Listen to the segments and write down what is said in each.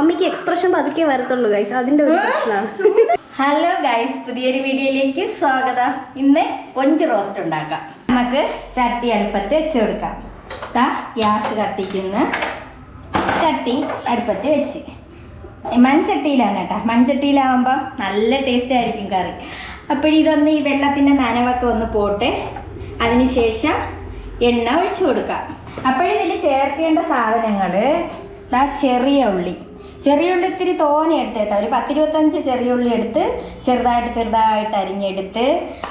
മമ്മിക്ക് എക്സ്പ്രഷൻ പതുക്കെ വരത്തുള്ളൂ ഗൈസ് അതിന്റെ ഒരു പ്രശ്നമാണ്. ഹലോ ഗൈസ് പുതിയൊരു വീഡിയോയിലേക്ക് സ്വാഗതം. ഇന്ന് കൊഞ്ച് റോസ്റ്റ് ഉണ്ടാക്കാം. നമുക്ക് ചട്ടി അടുപ്പത്ത് വെച്ച് കൊടുക്കാം. ഗ്യാസ് കത്തിക്കുന്ന ചട്ടി അടുപ്പത്ത് വെച്ച്. മൺചട്ടിയിലാണ് കേട്ടോ. മൺചട്ടിയിലാവുമ്പോൾ നല്ല ടേസ്റ്റ് ആയിരിക്കും കറി. അപ്പോഴിതൊന്ന് ഈ വെള്ളത്തിന്റെ നനവൊക്കെ ഒന്ന് പോട്ട് അതിനുശേഷം എണ്ണ ഒഴിച്ചു കൊടുക്കാം. അപ്പോഴിതിൽ ചേർക്കേണ്ട സാധനങ്ങൾ ചെറിയ ഉള്ളി. ചെറിയ ഉള്ളി ഇത്തിരി തോനെ എടുത്ത് കേട്ടോ ഒരു പത്തിരുപത്തഞ്ച് ചെറിയുള്ളി എടുത്ത് ചെറുതായിട്ട് ചെറുതായിട്ട് അരിഞ്ഞെടുത്ത്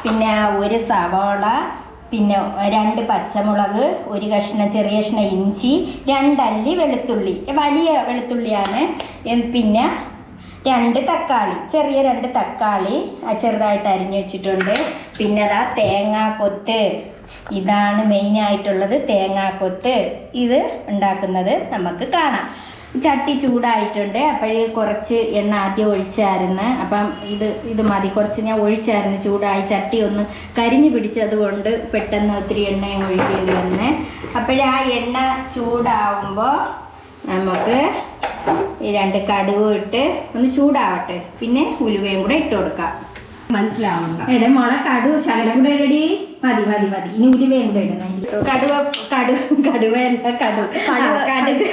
പിന്നെ ഒരു സവാള പിന്നെ രണ്ട് പച്ചമുളക് ഒരു കഷ്ണം ചെറിയ കഷ്ണം ഇഞ്ചി രണ്ടല്ലി വെളുത്തുള്ളി. വലിയ വെളുത്തുള്ളിയാണ്. പിന്നെ രണ്ട് തക്കാളി ചെറിയ രണ്ട് തക്കാളി ചെറുതായിട്ട് അരിഞ്ഞു വെച്ചിട്ടുണ്ട്. പിന്നെ അതാ തേങ്ങാക്കൊത്ത് ഇതാണ് മെയിനായിട്ടുള്ളത് തേങ്ങാക്കൊത്ത് ഇത് ഉണ്ടാക്കുന്നത് നമുക്ക് കാണാം. ചട്ടി ചൂടായിട്ടുണ്ട്. അപ്പോഴേ കുറച്ച് എണ്ണ ആദ്യം ഒഴിച്ചായിരുന്നു. അപ്പം ഇത് ഇത് മതി. കുറച്ച് ഞാൻ ഒഴിച്ചായിരുന്നു ചൂടായി. ചട്ടി ഒന്ന് കരിഞ്ഞു പിടിച്ചത് കൊണ്ട് പെട്ടെന്ന് ഒത്തിരി എണ്ണ ഒഴിക്കേണ്ടി വന്ന്. അപ്പോഴേ ആ എണ്ണ ചൂടാവുമ്പോൾ നമുക്ക് ഈ രണ്ട് കടുവ് ഇട്ട് ഒന്ന് ചൂടാവട്ടെ. പിന്നെ ഉലുവയും കൂടെ ഇട്ട് കൊടുക്കാം. മനസ്സിലാവുന്നു എടെ മുളക്കടു കടു ശകലം കൂടെ ഇടടി. മതി മതി മതി. ഇനി ഒരു കൂടെ ഇടണം. കടുവ കടു കടുവയല്ല കടു ആ, കടുക്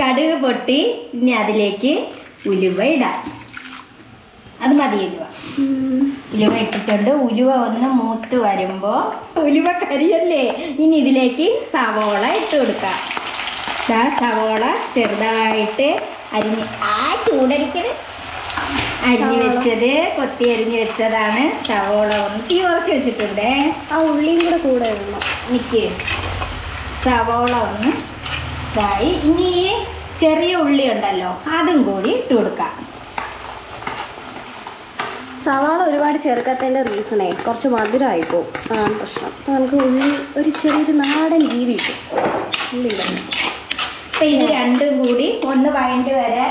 കടുക് പൊട്ടി ഇനി അതിലേക്ക് ഉലുവ ഇടാം. അത് മതി ഉലുവ. ഉലുവ ഇട്ടിട്ടുണ്ട്. ഉലുവ ഒന്ന് മൂത്ത് വരുമ്പോൾ ഉലുവ കരിയല്ലേ? ഇനി ഇതിലേക്ക് സവോള ഇട്ട് കൊടുക്കാം. സവോള ചെറുതായിട്ട് അരിഞ്ഞ്. ആ ചൂടടിക്കണ് അരിഞ്ഞ് വെച്ചത് കൊത്തി അരിഞ്ഞ് വെച്ചതാണ്. സവോള ഒന്ന് തീ കുറച്ച് വെച്ചിട്ടുണ്ടേ. ആ ഉള്ളിയും കൂടെ കൂടെ ഉള്ളു എനിക്ക് സവോള ഒന്ന് ഇതായി. ഇനി ഈ ചെറിയ ഉള്ളി ഉണ്ടല്ലോ അതും കൂടി ഇട്ട് കൊടുക്കാം. സവാള ഒരുപാട് ചേർക്കാത്തതിന്റെ റീസണേ കുറച്ച് മധുരമായി പോകും. അതാണ് പ്രശ്നം. അപ്പോൾ നമുക്ക് ഉള്ളി ഒരു ചെറിയൊരു നാടൻ രീതി കിട്ടും ഉള്ളി അപ്പം ഇത് രണ്ടും കൂടി ഒന്ന് വഴണ്ട് വരെ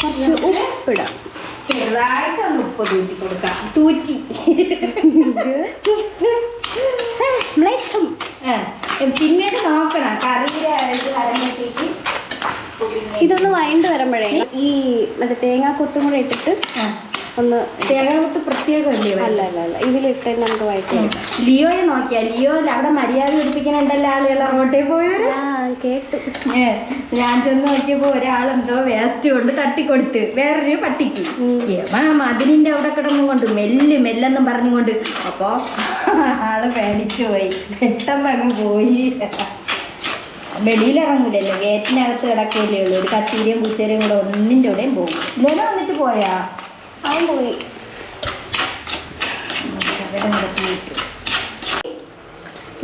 കുറച്ച് ഉപ്പിടാം. ചെറുതായിട്ട് ഒന്ന് ഉപ്പ് തൂറ്റി കൊടുക്കാം. തൂറ്റി. മ്ലേച്ഛം. പിന്നീട് നോക്കണം. കറിയുടെ ഇതൊന്ന് വൈണ്ട് വരുമ്പോഴേ ഈ മറ്റേ തേങ്ങാ കൊത്തും കൂടെ ഇട്ടിട്ട് ഒന്ന് കേരളത്ത് പ്രത്യേകമല്ലേ അല്ല അല്ല അല്ല. ഇതിലിട്ട് നമുക്ക് വായിക്കാം. ലിയോയെ നോക്കിയാ. ലിയോ അവിടെ മര്യാദ പിടിപ്പിക്കണുണ്ടല്ലോ ആളുകൾ അങ്ങോട്ടേ പോയവര് കേട്ടു. ഏ, ഞാൻ ചെന്ന് നോക്കിയപ്പോ ഒരാളെന്തോ വേസ്റ്റ് കൊണ്ട് തട്ടിക്കൊടുത്ത് വേറൊരു പട്ടിക്ക്. മതിലിന്റെ അവിടെ കിടന്നും കൊണ്ട് മെല്ല് മെല്ലെന്നും പറഞ്ഞുകൊണ്ട് അപ്പോ ആൾ പേടിച്ചു പോയി. പെട്ടെന്ന് അങ്ങ് പോയി. വെളിയിലിറങ്ങൂലല്ലോ. ഗേറ്റിനകത്ത് കിടക്കില്ലേ ഉള്ളൂ. ഒരു കട്ടീരിയും പൂച്ചേരിയും കൂടെ ഒന്നിന്റെ കൂടെയും പോകും. ഇന്നലെ വന്നിട്ട് പോയാ? അവൻ പോയി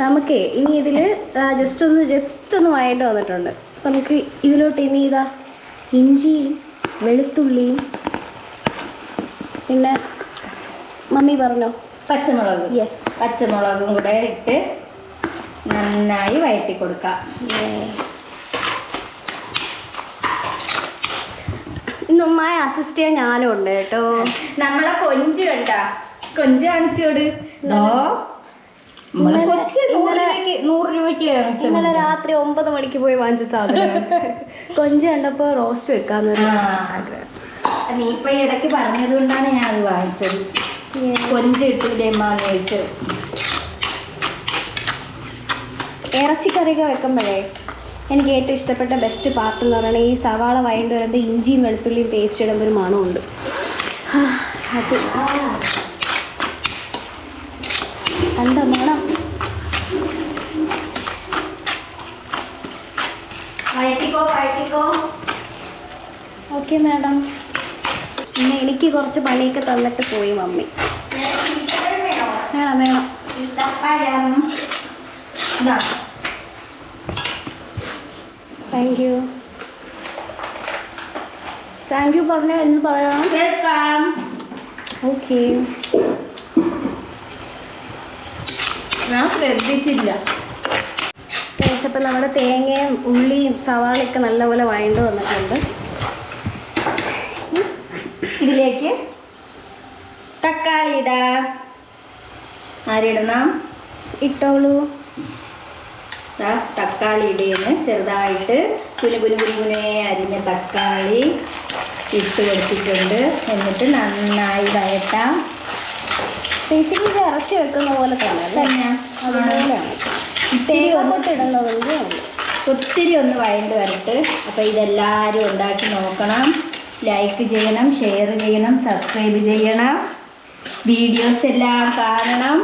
നമുക്കേ ഇനി ഇതിൽ ജസ്റ്റ് ഒന്ന് ജസ്റ്റ് ഒന്ന് വഴണ്ട് വന്നിട്ടുണ്ട്. അപ്പം നമുക്ക് ഇതിലോട്ട് ഇനി ഇതാ ഇഞ്ചിയും വെളുത്തുള്ളിയും പിന്നെ മമ്മി പറഞ്ഞോ? പച്ചമുളക്. യെസ് പച്ചമുളകും കൂടെ ഇട്ട് നന്നായി വഴറ്റി കൊടുക്കാം. ഇന്ന് ഉമ്മായി അസിസ്റ്റ് ചെയ്യാൻ ഞാനും ഉണ്ട് കേട്ടോ. നമ്മളെ കൊഞ്ച് കണ്ട? കൊഞ്ച് കാണിച്ചോട് ഇന്നലെ- രാത്രി ഒമ്പത് മണിക്ക് പോയി വാങ്ങിച്ച സാധനം. കൊഞ്ച് കണ്ടപ്പോ റോസ്റ്റ് വെക്കാന്നൊരു. ആഗ്രഹം. നീ ഇപ്പൊ ഇടയ്ക്ക് പറഞ്ഞത് കൊണ്ടാണ് ഞാൻ അത് വാങ്ങിച്ചത്. കൊഞ്ച് കിട്ടൂലേ അമ്മാന്ന് ചോദിച്ചത് ഇറച്ചിക്കറിയൊക്കെ വെക്കുമ്പോഴേ എനിക്ക് ഏറ്റവും ഇഷ്ടപ്പെട്ട ബെസ്റ്റ് പാർട്ട് എന്ന് പറയുന്നത് ഈ സവാള വഴണ്ട് വരുമ്പോൾ ഇഞ്ചിയും വെളുത്തുള്ളിയും പേസ്റ്റ് ഇടുമ്പോൾ ഒരു മണമുണ്ട്. അത് എന്താ മണം? വഴറ്റിക്കോ വഴറ്റിക്കോ. ഓക്കെ മാഡം പിന്നെ എനിക്ക് കുറച്ച് പണിയൊക്കെ തന്നിട്ട് പോയി മമ്മി. വേണം? വേണം താങ്ക് യു താങ്ക് യു പറഞ്ഞോ എന്ന് പറയണം. കേൾക്കാം. ഓക്കെ ഞാൻ ശ്രദ്ധിച്ചില്ല. ഇപ്പം നമ്മുടെ തേങ്ങയും ഉള്ളിയും സവാളയൊക്കെ നല്ലപോലെ വഴണ്ടു വന്നിട്ടുണ്ട്. ഇതിലേക്ക് തക്കാളി ഇടാ. ആരിടണം? ഇട്ടോളൂ. തക്കാളി ഇടേന്ന് ചെറുതായിട്ട് കുനു കുനു കുനു കുനേ അരിഞ്ഞ തക്കാളി ഇട്ട് കൊടുത്തിട്ടുണ്ട്. എന്നിട്ട് നന്നായി വഴട്ടാം ബേസിക്കലി ഇറച്ചി വെക്കുന്ന പോലെ തന്നെ ഒത്തിരി ഒന്ന് വഴണ്ട് വരട്ട്. അപ്പോൾ ഇതെല്ലാവരും ഉണ്ടാക്കി നോക്കണം. ലൈക്ക് ചെയ്യണം ഷെയർ ചെയ്യണം സബ്സ്ക്രൈബ് ചെയ്യണം. വീഡിയോസ് എല്ലാം കാണണം.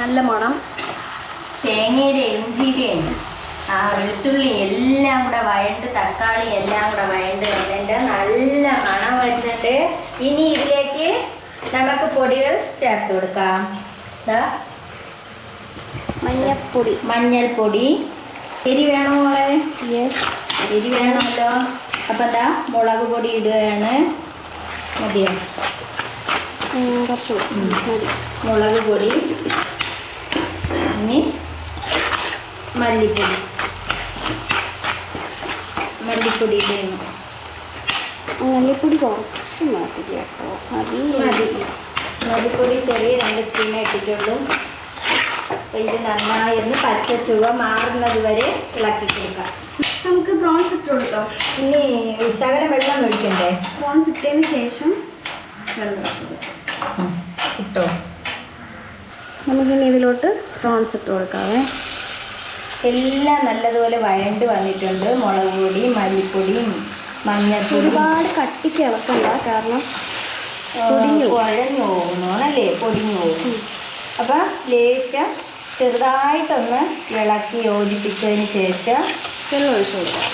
നല്ല മണം. തേങ്ങയുടെ ഇഞ്ചിയുടെയും ആ വെളുത്തുള്ളി എല്ലാം കൂടെ വഴണ്ട് തക്കാളി എല്ലാം കൂടെ വഴണ്ട് വരുന്നുണ്ട്. നല്ല മണം വരുന്നുണ്ട്. ഇനി ഇതിലേക്ക് നമുക്ക് പൊടികൾ ചേർത്ത് കൊടുക്കാം. ദാ മഞ്ഞപ്പൊടി മഞ്ഞൾപ്പൊടി. എരി വേണോ മോളെ? എരി വേണമല്ലോ. അപ്പം എന്താ മുളക് പൊടി ഇടുകയാണ്. മതിയോ? കുറച്ച് മുളക് പൊടി. ഇനി മല്ലിപ്പൊടി. മല്ലിപ്പൊടി ഇടുന്നു മല്ലിപ്പൊടി കുറച്ച് മതി കേട്ടോ. മതി. മതി. മല്ലിപ്പൊടി ചെറിയ രണ്ട് സ്പൂണേ ഇട്ടിട്ടുള്ളൂ. അപ്പം ഇത് നന്നായി ഒന്ന് പച്ച ചുവ മാറുന്നത് വരെ ഇളക്കി കൊടുക്കാം. നമുക്ക് പ്രോൺസ് ഇട്ട് കൊടുക്കാം ഇനി ശകലം വെള്ളം ഒഴിക്കണ്ടേ? പ്രോൺസ് ഇട്ടതിന് ശേഷം വെള്ളം ഇട്ടോ. നമുക്കിനി ഇതിലോട്ട് പ്രോൺസ് ഇട്ട് കൊടുക്കാവേ. എല്ലാം നല്ലതുപോലെ വഴണ്ട് വന്നിട്ടുണ്ട്. മുളക് പൊടി മല്ലിപ്പൊടിയും മഞ്ഞൾപ്പൊടി. ഒരുപാട് കട്ടിക്ക് ഇളക്കണ്ട കാരണം പൊടിഞ്ഞു കുഴഞ്ഞു പോകുന്നോണല്ലേ പൊടിഞ്ഞു പോകും. അപ്പം ലേശം ചെറുതായിട്ടൊന്ന് ഇളക്കി യോജിപ്പിച്ചതിന് ശേഷം വെള്ളം ഒഴിച്ച് കൊടുക്കാം.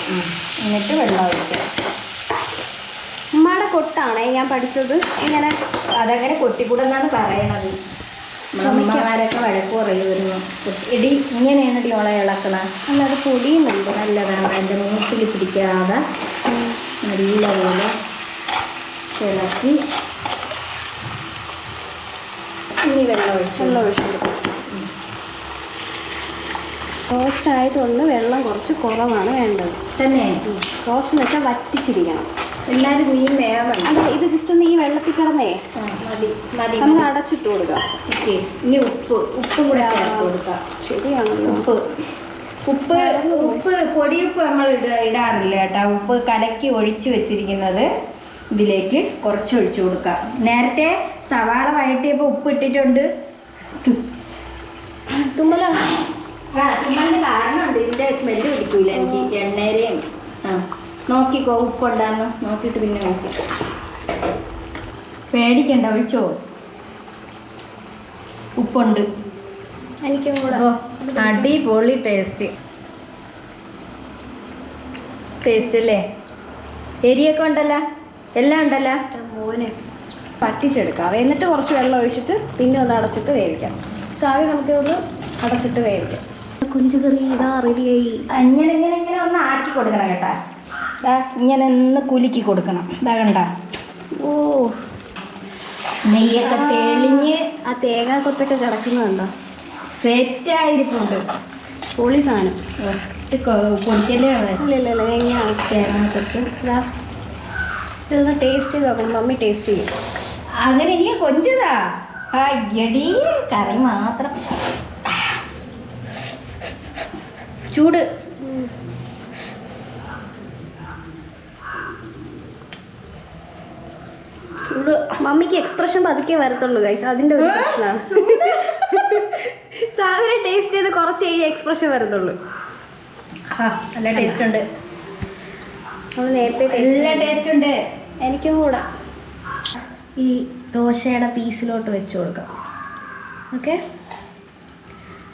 എന്നിട്ട് വെള്ളം ഒഴിക്കുക. ഉമ്മയുടെ കൊട്ടാണേ ഞാൻ പഠിച്ചത്. ഇങ്ങനെ അതങ്ങനെ കൊട്ടിക്കൂടെന്നാണ് പറയണത്. അമ്മമാരൊക്കെ വഴക്ക് പറയുമായിരുന്നു ഇടി ഇങ്ങനെയാണ് ഇടിയോളെ ഇളക്കണ. അല്ലാതെ പൊടിയുന്നുണ്ട്. നല്ലതാണ്. എന്റെ മൂക്കിൽ പിടിക്കാതെ നല്ലപോലെ ഇളക്കി ഇനി വെള്ളം ഒഴിച്ച് വെള്ളം ഒഴിച്ചെടുക്കും റോസ്റ്റ് ആയതുകൊണ്ട് വെള്ളം കുറച്ച് കുറവാണ് വേണ്ടത്. തന്നെ. റോസ്റ്റ് എന്ന് വെച്ചാൽ വറ്റിച്ചിരിക്കണം. എല്ലാവരും മീൻ വേണം. അല്ല ഇത് ജസ്റ്റ് ഒന്ന് ഈ വെള്ളത്തിൽ കിടന്നേ. മതി മതി നമ്മൾ അടച്ചിട്ട് കൊടുക്കാം. ഓക്കെ ഇനി ഉപ്പ് ഉപ്പും കൂടെ ചേർത്ത് കൊടുക്കാം. ശരിയാണല്ലോ ഉപ്പ്. ഉപ്പ് ഉപ്പ് പൊടിയുപ്പ് നമ്മൾ ഇട ഇടാറില്ല കേട്ടോ. ഉപ്പ് കലക്കി ഒഴിച്ചു വെച്ചിരിക്കുന്നത് ഇതിലേക്ക് കുറച്ച് ഒഴിച്ചു കൊടുക്കാം. നേരത്തെ സവാള വഴട്ടിയപ്പോൾ ഉപ്പ് ഇട്ടിട്ടുണ്ട്. തുമ്മലാണ്? ആ തുമ്മലിന് കാരണമുണ്ട്. ഇതിന്റെ സ്മെല്ല് പിടിക്കൂല എനിക്ക്. എണ്ണേരെയും ആ നോക്കിക്കോ ഉപ്പുണ്ടാന്ന്. നോക്കിയിട്ട് പിന്നെ നോക്കി. പേടിക്കണ്ട ഒഴിച്ചോ? ഉപ്പുണ്ട്. എനിക്കും കൂടെ. അടിപൊളി ടേസ്റ്റ് ടേസ്റ്റ് അല്ലേ? എരിയൊക്കെ ഉണ്ടല്ലോ? എല്ലാം ഉണ്ടല്ലോ? മോനെ. പറ്റിച്ചെടുക്കാം. എന്നിട്ട് കുറച്ച് വെള്ളം ഒഴിച്ചിട്ട് പിന്നെ ഒന്ന് അടച്ചിട്ട് വേവിക്കാം. പക്ഷെ ആദ്യം നമുക്ക് ഒന്ന് അടച്ചിട്ട് വേവിക്കാം. കുഞ്ചു കറി ഇതാ റെഡിയായി അങ്ങനെ ഇങ്ങനെ ഇങ്ങനെ ഒന്ന് ആക്കി കൊടുക്കണം കേട്ടാ. ദാ ഇങ്ങനെ ഒന്ന് കുലുക്കി കൊടുക്കണം. ദാ കണ്ട? ഓ. നെയ്യൊക്കെ തെളിഞ്ഞ് ആ തേങ്ങാ കൊത്തൊക്കെ കിടക്കുന്നുണ്ടോ സെറ്റായിരിപ്പുണ്ട്. പൊളി സാധനം. പൊടിക്കല്ലേ ഇതാ ഇതൊന്ന് ടേസ്റ്റ് ചെയ്ത് നോക്കണം. മമ്മി ടേസ്റ്റ് ചെയ്യും. അങ്ങനെ ഇനി കൊഞ്ചതാ. ആ എടി കറി മാത്രം. ചൂട്. ചൂട് മമ്മിക്ക് എക്സ്പ്രഷൻ പതുക്കെ വരത്തുള്ളൂ ഗൈസ് അതിന്റെ ഒരു പ്രശ്നമാണ് സാധനം ടേസ്റ്റ് ചെയ്ത് കുറച്ച് കഴിഞ്ഞാൽ എക്സ്പ്രഷൻ വരത്തുള്ളൂ. നല്ല ടേസ്റ്റ് ഉണ്ട്. നേരത്തെ ടേസ്റ്റ് ഉണ്ട്. എനിക്കും കൂടെ. ഈ ദോശയുടെ പീസിലോട്ട് വെച്ച് കൊടുക്കാം. ഓക്കെ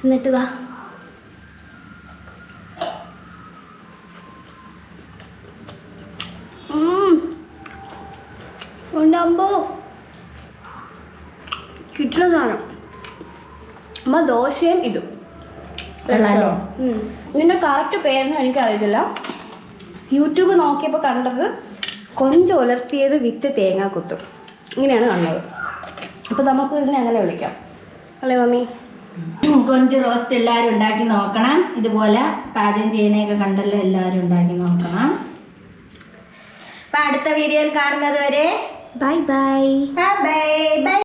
എന്നിട്ടിതാ ഉണ്ടാകുമ്പോ കിട്ടുന്ന സാധനം. അമ്മ ദോശയും ഇതും. ഇതിന്റെ കറക്റ്റ് പേരൊന്നും എനിക്കറിയത്തില്ല. യൂട്യൂബ് നോക്കിയപ്പോൾ കണ്ടത് കൊഞ്ച് ഉലർത്തിയത് വിത്ത് തേങ്ങ കുത്തും. ഇങ്ങനെയാണ് കണ്ടത്. അപ്പോൾ നമുക്ക് ഇതിനെ അങ്ങനെ വിളിക്കാം. അല്ലേ മമ്മി? കൊഞ്ച് റോസ്റ്റ് എല്ലാവരും ഉണ്ടാക്കി നോക്കണം. ഇതുപോലെ പാചകം ചെയ്യണയൊക്കെ കണ്ടല്ലോ എല്ലാവരും ഉണ്ടാക്കി നോക്കണം. അപ്പം അടുത്ത വീഡിയോയിൽ കാണുന്നത് വരെ Bye-bye. Bye-bye.